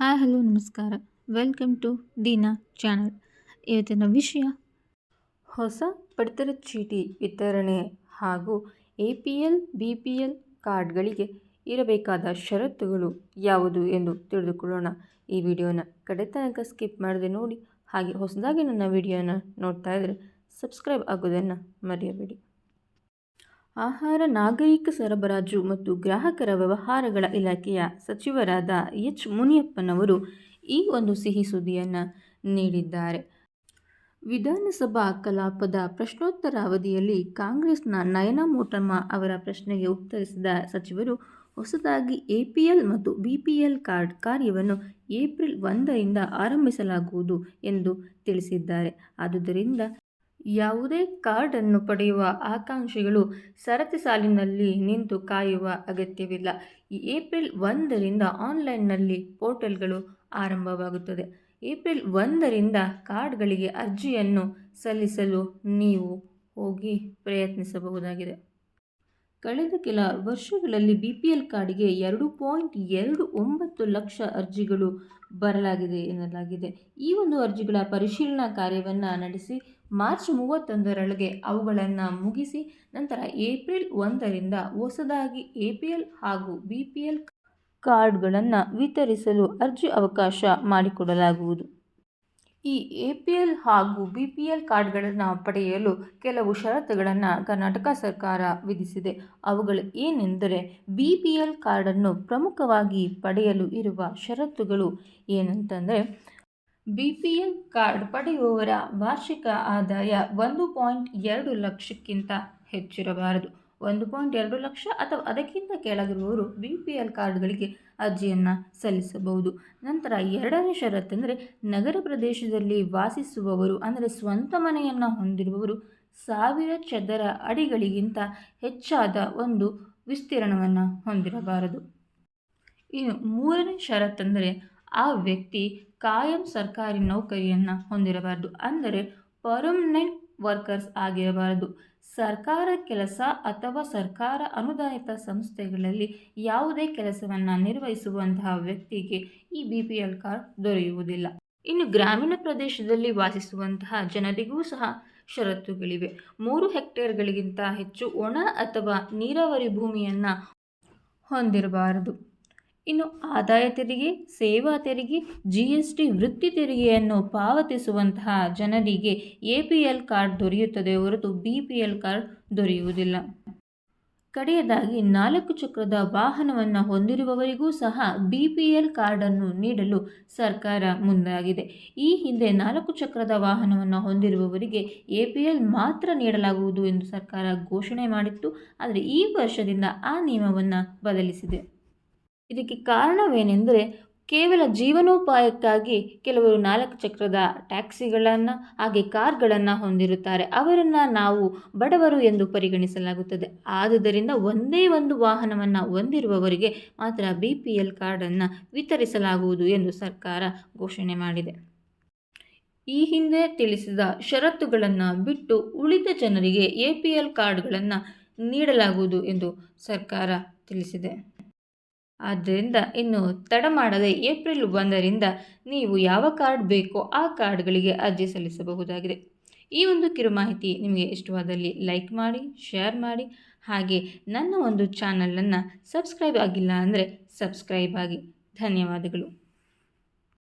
Hi, hello, ನಮಸ್ಕಾರ. Welcome to Deena channel. ಇವತ್ತಿನ ವಿಷಯ? ಹೊಸ ಪಡಿತರ ಚೀಟಿ ವಿತರಣೆ ಹಾಗೂ A P L, B P L ಕಾರ್ಡ್ಗಳಿಗೆ ಇರಬೇಕಾದ ಷರತ್ತುಗಳು ಯಾವುದು ಎಂದು ತಿಳಿದುಕೊಳ್ಳೋಣ. ಈ ವಿಡಿಯೋನ ಕಡೆ ತನಕ ಸ್ಕಿಪ್ ಮಾಡದೆ ನೋಡಿ, ಹಾಗೆ ಹೊಸದಾಗಿ ನನ್ನ ವಿಡಿಯೋನ ನೋಡ್ತಾ ಇದ್ದರೆ ಸಬ್ಸ್ಕ್ರೈಬ್ ಆಗೋದನ್ನು ಮರೆಯಬೇಡಿ. ಆಹಾರ ನಾಗರಿಕ ಸರಬರಾಜು ಮತ್ತು ಗ್ರಾಹಕರ ವ್ಯವಹಾರಗಳ ಇಲಾಖೆಯ ಸಚಿವರಾದ ಎಚ್ ಮುನಿಯಪ್ಪನವರು ಈ ಒಂದು ಸಿಹಿ ಸುದ್ದಿಯನ್ನು ನೀಡಿದ್ದಾರೆ. ವಿಧಾನಸಭಾ ಕಲಾಪದ ಪ್ರಶ್ನೋತ್ತರ ಅವಧಿಯಲ್ಲಿ ಕಾಂಗ್ರೆಸ್ನ ನಯನ ಮೋಟಮ್ಮ ಅವರ ಪ್ರಶ್ನೆಗೆ ಉತ್ತರಿಸಿದ ಸಚಿವರು, ಹೊಸದಾಗಿ ಎಪಿಎಲ್ ಮತ್ತು ಬಿಪಿಎಲ್ ಕಾರ್ಡ್ ಕಾರ್ಯವನ್ನು ಏಪ್ರಿಲ್ ಒಂದರಿಂದ ಆರಂಭಿಸಲಾಗುವುದು ಎಂದು ತಿಳಿಸಿದ್ದಾರೆ. ಆದುದರಿಂದ ಯಾವುದೇ ಕಾರ್ಡನ್ನು ಪಡೆಯುವ ಆಕಾಂಕ್ಷಿಗಳು ಸರತಿ ಸಾಲಿನಲ್ಲಿ ನಿಂತು ಕಾಯುವ ಅಗತ್ಯವಿಲ್ಲ. ಈ ಏಪ್ರಿಲ್ ಒಂದರಿಂದ ಆನ್ಲೈನ್ನಲ್ಲಿ ಪೋರ್ಟಲ್ಗಳು ಆರಂಭವಾಗುತ್ತದೆ. ಏಪ್ರಿಲ್ ಒಂದರಿಂದ ಕಾರ್ಡ್ಗಳಿಗೆ ಅರ್ಜಿಯನ್ನು ಸಲ್ಲಿಸಲು ನೀವು ಹೋಗಿ ಪ್ರಯತ್ನಿಸಬಹುದಾಗಿದೆ. ಕಳೆದ ಕೆಲ ವರ್ಷಗಳಲ್ಲಿ ಬಿ ಪಿ ಎಲ್ ಕಾರ್ಡ್ಗೆ ಎರಡು ಪಾಯಿಂಟ್ ಎರಡು ಒಂಬತ್ತು ಲಕ್ಷ ಅರ್ಜಿಗಳು ಬರಲಾಗಿದೆ ಎನ್ನಲಾಗಿದೆ. ಈ ಒಂದು ಅರ್ಜಿಗಳ ಪರಿಶೀಲನಾ ಕಾರ್ಯವನ್ನು ನಡೆಸಿ ಮಾರ್ಚ್ ಮೂವತ್ತೊಂದರೊಳಗೆ ಅವುಗಳನ್ನು ಮುಗಿಸಿ ನಂತರ ಏಪ್ರಿಲ್ ಒಂದರಿಂದ ಹೊಸದಾಗಿ ಎ ಪಿ ಎಲ್ ಹಾಗೂ ಬಿ ಪಿ ಎಲ್ ಕಾರ್ಡ್ಗಳನ್ನು ವಿತರಿಸಲು ಅರ್ಜಿ ಅವಕಾಶ ಮಾಡಿಕೊಡಲಾಗುವುದು. ಈ ಎ ಪಿ ಎಲ್ ಹಾಗೂ ಬಿ ಪಿ ಎಲ್ ಕಾರ್ಡ್ಗಳನ್ನು ಪಡೆಯಲು ಕೆಲವು ಷರತ್ತುಗಳನ್ನು ಕರ್ನಾಟಕ ಸರ್ಕಾರ ವಿಧಿಸಿದೆ. ಅವುಗಳು ಏನೆಂದರೆ ಬಿ ಪಿ ಎಲ್ ಕಾರ್ಡನ್ನು ಪ್ರಮುಖವಾಗಿ ಪಡೆಯಲು ಇರುವ ಷರತ್ತುಗಳು ಏನಂತಂದರೆ ಬಿ ಪಿ ಎಲ್ ಕಾರ್ಡ್ ಪಡೆಯುವವರ ವಾರ್ಷಿಕ ಆದಾಯ ಒಂದು ಪಾಯಿಂಟ್ ಎರಡು ಲಕ್ಷಕ್ಕಿಂತ ಹೆಚ್ಚಿರಬಾರದು. ಒಂದು ಪಾಯಿಂಟ್ ಎರಡು ಲಕ್ಷ ಅಥವಾ ಅದಕ್ಕಿಂತ ಕೆಳಗಿರುವವರು ಬಿ ಪಿ ಎಲ್ ಕಾರ್ಡ್ಗಳಿಗೆ ಅರ್ಜಿಯನ್ನು ಸಲ್ಲಿಸಬಹುದು. ನಂತರ ಎರಡನೇ ಷರತ್ತೆಂದರೆ ನಗರ ಪ್ರದೇಶದಲ್ಲಿ ವಾಸಿಸುವವರು ಅಂದರೆ ಸ್ವಂತ ಮನೆಯನ್ನು ಹೊಂದಿರುವವರು ಸಾವಿರ ಚದರ ಅಡಿಗಳಿಗಿಂತ ಹೆಚ್ಚಾದ ಒಂದು ವಿಸ್ತೀರ್ಣವನ್ನು ಹೊಂದಿರಬಾರದು. ಇನ್ನು ಮೂರನೇ ಷರತ್ತೆಂದರೆ ಆ ವ್ಯಕ್ತಿ ಕಾಯಂ ಸರ್ಕಾರಿ ನೌಕರಿಯನ್ನು ಹೊಂದಿರಬಾರದು. ಅಂದರೆ ಪರ್ಮನೆಂಟ್ ವರ್ಕರ್ಸ್ ಆಗಿರಬಾರದು. ಸರ್ಕಾರ ಕೆಲಸ ಅಥವಾ ಸರ್ಕಾರ ಅನುದಾನಿತ ಸಂಸ್ಥೆಗಳಲ್ಲಿ ಯಾವುದೇ ಕೆಲಸವನ್ನು ನಿರ್ವಹಿಸುವಂತಹ ವ್ಯಕ್ತಿಗೆ ಈ ಬಿ ಪಿ ಎಲ್ ಕಾರ್ಡ್ ದೊರೆಯುವುದಿಲ್ಲ. ಇನ್ನು ಗ್ರಾಮೀಣ ಪ್ರದೇಶದಲ್ಲಿ ವಾಸಿಸುವಂತಹ ಜನರಿಗೂ ಸಹ ಷರತ್ತುಗಳಿವೆ. ಮೂರು ಹೆಕ್ಟೇರ್ಗಳಿಗಿಂತ ಹೆಚ್ಚು ಒಣ ಅಥವಾ ನೀರಾವರಿ ಭೂಮಿಯನ್ನು ಹೊಂದಿರಬಾರದು. ಇನ್ನು ಆದಾಯ ತೆರಿಗೆ, ಸೇವಾ ತೆರಿಗೆ ಜಿ ಎಸ್ ಟಿ ವೃತ್ತಿ ತೆರಿಗೆಯನ್ನು ಪಾವತಿಸುವಂತಹ ಜನರಿಗೆ ಎ ಪಿ ಎಲ್ ಕಾರ್ಡ್ ದೊರೆಯುತ್ತದೆ ಹೊರತು ಬಿ ಪಿ ಎಲ್ ಕಾರ್ಡ್ ದೊರೆಯುವುದಿಲ್ಲ. ಕಡೆಯದಾಗಿ ನಾಲ್ಕು ಚಕ್ರದ ವಾಹನವನ್ನು ಹೊಂದಿರುವವರಿಗೂ ಸಹ ಬಿ ಪಿ ಎಲ್ ಕಾರ್ಡನ್ನು ನೀಡಲು ಸರ್ಕಾರ ಮುಂದಾಗಿದೆ. ಈ ಹಿಂದೆ ನಾಲ್ಕು ಚಕ್ರದ ವಾಹನವನ್ನು ಹೊಂದಿರುವವರಿಗೆ ಎ ಪಿ ಎಲ್ ಮಾತ್ರ ನೀಡಲಾಗುವುದು ಎಂದು ಸರ್ಕಾರ ಘೋಷಣೆ ಮಾಡಿತ್ತು. ಆದರೆ ಈ ವರ್ಷದಿಂದ ಆ ನಿಯಮವನ್ನು ಬದಲಿಸಿದೆ. ಇದಕ್ಕೆ ಕಾರಣವೇನೆಂದರೆ ಕೇವಲ ಜೀವನೋಪಾಯಕ್ಕಾಗಿ ಕೆಲವರು ನಾಲ್ಕು ಚಕ್ರದ ಟ್ಯಾಕ್ಸಿಗಳನ್ನು, ಹಾಗೆ ಕಾರ್ಗಳನ್ನು ಹೊಂದಿರುತ್ತಾರೆ. ಅವರನ್ನು ನಾವು ಬಡವರು ಎಂದು ಪರಿಗಣಿಸಲಾಗುತ್ತದೆ. ಆದುದರಿಂದ ಒಂದೇ ಒಂದು ವಾಹನವನ್ನು ಹೊಂದಿರುವವರಿಗೆ ಮಾತ್ರ ಬಿ ಪಿ ಎಲ್ ಕಾರ್ಡನ್ನು ವಿತರಿಸಲಾಗುವುದು ಎಂದು ಸರ್ಕಾರ ಘೋಷಣೆ ಮಾಡಿದೆ. ಈ ಹಿಂದೆ ತಿಳಿಸಿದ ಷರತ್ತುಗಳನ್ನು ಬಿಟ್ಟು ಉಳಿದ ಜನರಿಗೆ ಎ ಪಿ ಎಲ್ ಕಾರ್ಡ್ಗಳನ್ನು ನೀಡಲಾಗುವುದು ಎಂದು ಸರ್ಕಾರ ತಿಳಿಸಿದೆ. ಆದ್ದರಿಂದ ಇನ್ನು ತಡ ಮಾಡದೆ ಏಪ್ರಿಲ್ ಒಂದರಿಂದ ನೀವು ಯಾವ ಕಾರ್ಡ್ ಬೇಕೋ ಆ ಕಾರ್ಡ್ಗಳಿಗೆ ಅರ್ಜಿ ಸಲ್ಲಿಸಬಹುದಾಗಿದೆ. ಈ ಒಂದು ಕಿರು ಮಾಹಿತಿ ನಿಮಗೆ ಇಷ್ಟವಾದಲ್ಲಿ ಲೈಕ್ ಮಾಡಿ, ಶೇರ್ ಮಾಡಿ, ಹಾಗೆ ನನ್ನ ಒಂದು ಚಾನಲನ್ನು ಸಬ್ಸ್ಕ್ರೈಬ್ ಆಗಿಲ್ಲ ಅಂದರೆ ಸಬ್ಸ್ಕ್ರೈಬ್ ಆಗಿ. ಧನ್ಯವಾದಗಳು.